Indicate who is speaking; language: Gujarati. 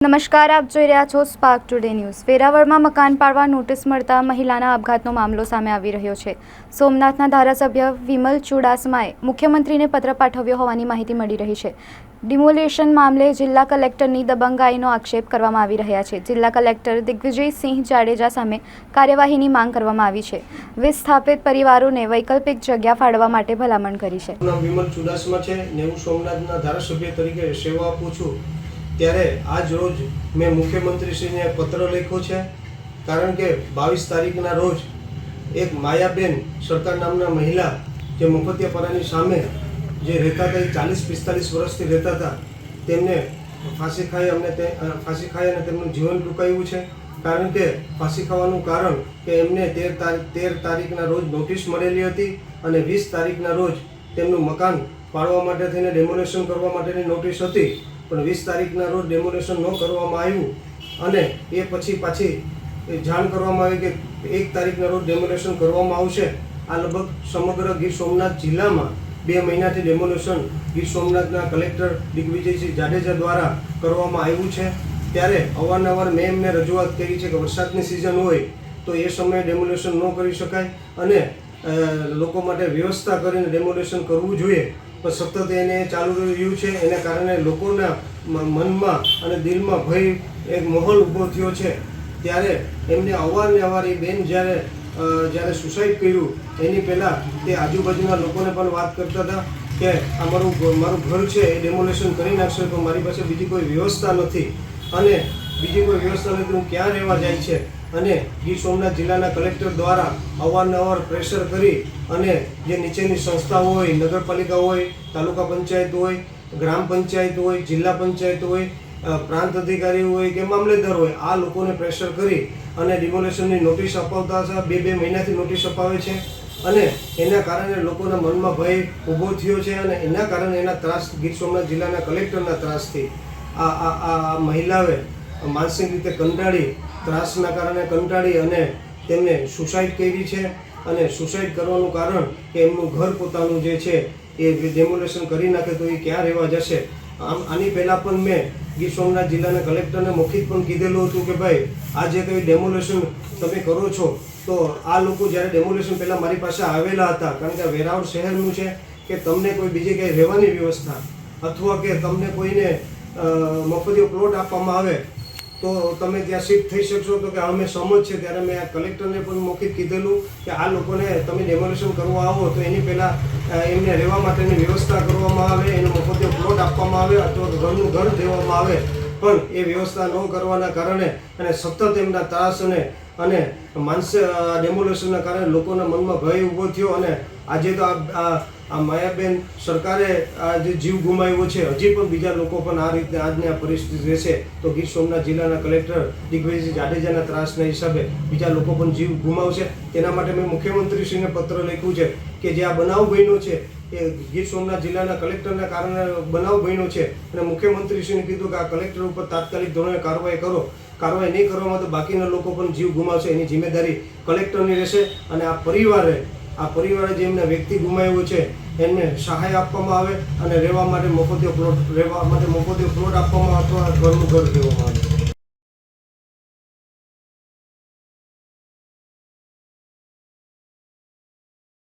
Speaker 1: નમસ્કાર, આપ જોઈ રહ્યા છો સ્પાર્ક ટુડે ન્યૂઝ વેરાવળમાં મકાન પાડવા નોટિસ મળતા મહિલાના આપઘાતનો મામલો સામે આવી રહ્યો છે. સોમનાથના ધારાસભ્ય વિમલ ચુડાસમાએ મુખ્યમંત્રીને પત્ર પાઠવ્યો હોવાની માહિતી મળી રહી છે. ડિમોલેશન મામલે જિલ્લા કલેક્ટરની દબંગાઈનો આક્ષેપ કરવામાં આવી રહ્યા છે. જિલ્લા કલેક્ટર દિગ્વિજયસિંહ જાડેજા સામે કાર્યવાહીની માંગ કરવામાં આવી છે. વિસ્થાપિત પરિવારોને વૈકલ્પિક જગ્યા ફાળવા માટે ભલામણ કરી છે.
Speaker 2: વિમલ ચુડાસમા છે. સોમનાથના ધારાસભ્ય તરીકે સેવા આપું છું. ત્યારે આજ રોજ મેં મુખ્યમંત્રીશ્રીને પત્ર લખ્યો છે, કારણ કે બાવીસ તારીખના રોજ એક માયાબેન સરકાર નામના મહિલા જે મફતિયાપરાની સામે જે રહેતા હતા, એ ચાલીસ પિસ્તાલીસ વર્ષથી રહેતા હતા, તેમને ફાંસી ખાઈ અમને તે ફાંસી ખાઈ અને તેમનું જીવન ટૂંકાયું છે, કારણ કે ફાંસી ખાવાનું કારણ કે એમને તેર તારીખ તેર તારીખના રોજ નોટિસ મળેલી હતી અને વીસ તારીખના રોજ તેમનું મકાન પાડવા માટે થઈને ડેમોલેશન કરવા માટેની નોટિસ હતી, પણ વીસ તારીખના રોજ ડેમોલેશન ન કરવામાં આવ્યું. અને એ પછી પાછી એ જાણ કરવામાં આવી કે એક તારીખના રોજ ડેમોલેશન કરવામાં આવશે. આ લગભગ સમગ્ર ગીર સોમનાથ જિલ્લામાં બે મહિનાથી ડેમોલેશન ગીર સોમનાથના કલેક્ટર દિગ્વિજયસિંહ જાડેજા દ્વારા કરવામાં આવ્યું છે. ત્યારે અવારનવાર મેં એમને રજૂઆત કરી છે કે વરસાદની સિઝન હોય, તો એ સમયે ડેમોલેશન ન કરી શકાય. અને લોકો માટે વ્યવસ્થા કરીને ડેમોલેશન કરવું જોઈએ. સતત એને ચાલુ રહ્યું છે. એને કારણે લોકોના મનમાં અને દિલમાં ભય એક માહોલ ઊભો થયો છે. ત્યારે એમને અવારનવાર એ બેન જ્યારે જ્યારે સુસાઇડ કર્યું, એની પહેલાં તે આજુબાજુના લોકોને પણ વાત કરતા હતા કે આ મારું મારું ઘર છે, એ ડેમોલેશન કરી નાખશે, તો મારી પાસે બીજી કોઈ વ્યવસ્થા નથી. અને બીજી કોઈ વ્યવસ્થા નથી, હું ક્યાં રહેવા જાય છે? અને ગીર સોમનાથ જિલ્લાના કલેક્ટર દ્વારા અવારનવાર પ્રેશર કરી અને જે નીચેની સંસ્થાઓ હોય, નગરપાલિકા હોય, તાલુકા પંચાયત હોય, ગ્રામ પંચાયત હોય, જિલ્લા પંચાયત હોય પ્રાંત અધિકારી હોય કે મામલેદાર હોય, આ લોકોને પ્રેશર કરી અને ડિમોલેશનની નોટિસ અપાવતા બે બે મહિનાથી નોટિસ અપાવે છે અને એના કારણે લોકોના મનમાં ભય ઊભો થયો છે અને એના કારણે એના ત્રાસ ગીર સોમનાથ જિલ્લાના કલેક્ટરના ત્રાસથી આ આ આ આ મહિલાએ માનસિક રીતે કંટાળી ત્રાસના કારણે કંટાળી અને તેમને સુસાઇડ કરી છે અને સુસાઇડ કરવાનું કારણ કે એમનું ઘર પોતાનું જે છે એ ડેમોલેશન કરી નાખે તો એ ક્યાં રહેવા જશે? આમ આની પહેલાં પણ મેં ગીર સોમનાથ જિલ્લાના કલેક્ટરને મૌખિક પણ કીધેલું હતું કે ભાઈ આ જે કંઈ ડેમોલેશન તમે કરો છો તો આ લોકો જ્યારે ડેમોલેશન પહેલાં મારી પાસે આવેલા હતા કારણ કે વેરાવળ શહેરનું છે કે તમને કોઈ બીજી કંઈ રહેવાની વ્યવસ્થા અથવા કે તમને કોઈને અ, પ્લોટ આપવામાં આવે તો તમે ત્યાં શિફ્ટ થઈ શકશો તો કે અમે સમજ છે, ત્યારે મેં આ કલેક્ટરને પણ મોકિત કીધેલું કે આ લોકોને તમે ડેમોલેશન કરવા આવો તો એની પહેલાં એમને રહેવા માટેની વ્યવસ્થા કરવામાં આવે, એનો મફતે પ્લોટ આપવામાં આવે અથવા ઘરનું ઘર દેવામાં આવે. પણ એ વ્યવસ્થા ન કરવાના કારણે અને સતત એમના ત્રાસ અને અને માનસિક ડેમોલેશનના કારણે લોકોના મનમાં ભય ઊભો થયો અને આજે તો આ આ- માયાબેન સરકારે આ જે જીવ ગુમાવ્યો છે, હજી પણ બીજા લોકો પણ આ રીતે આજની આ પરિસ્થિતિ રહેશે, તો ગીર સોમનાથ જિલ્લાના કલેક્ટર દિગ્વિજય જાડેજાના ત્રાસના હિસાબે બીજા લોકો પણ જીવ ગુમાવશે. તેના માટે મેં મુખ્યમંત્રીશ્રીને પત્ર લખ્યું છે કે જે આ બનાવ બન્યો છે, એ ગીર સોમનાથ જિલ્લાના કલેક્ટરના કારણે બનાવ બન્યો છે. અને મુખ્યમંત્રીશ્રીને કીધું કે આ કલેક્ટર ઉપર તાત્કાલિક ધોરણે કાર્યવાહી કરો. કાર્યવાહી નહીં કરવામાં તો બાકીના લોકો પણ જીવ ગુમાવશે. એની જિમ્મેદારી કલેક્ટરની રહેશે અને આ પરિવારે આ પરિવારે જે એમના વ્યક્તિ ગુમાવ્યો છે, એમને સહાય આપવામાં આવે અને રહેવા માટે મફતિયો પ્લોટ, રહેવા માટે મફતિયો પ્લોટ આપવામાં અથવા ઘરનું ઘર દેવામાં આવે.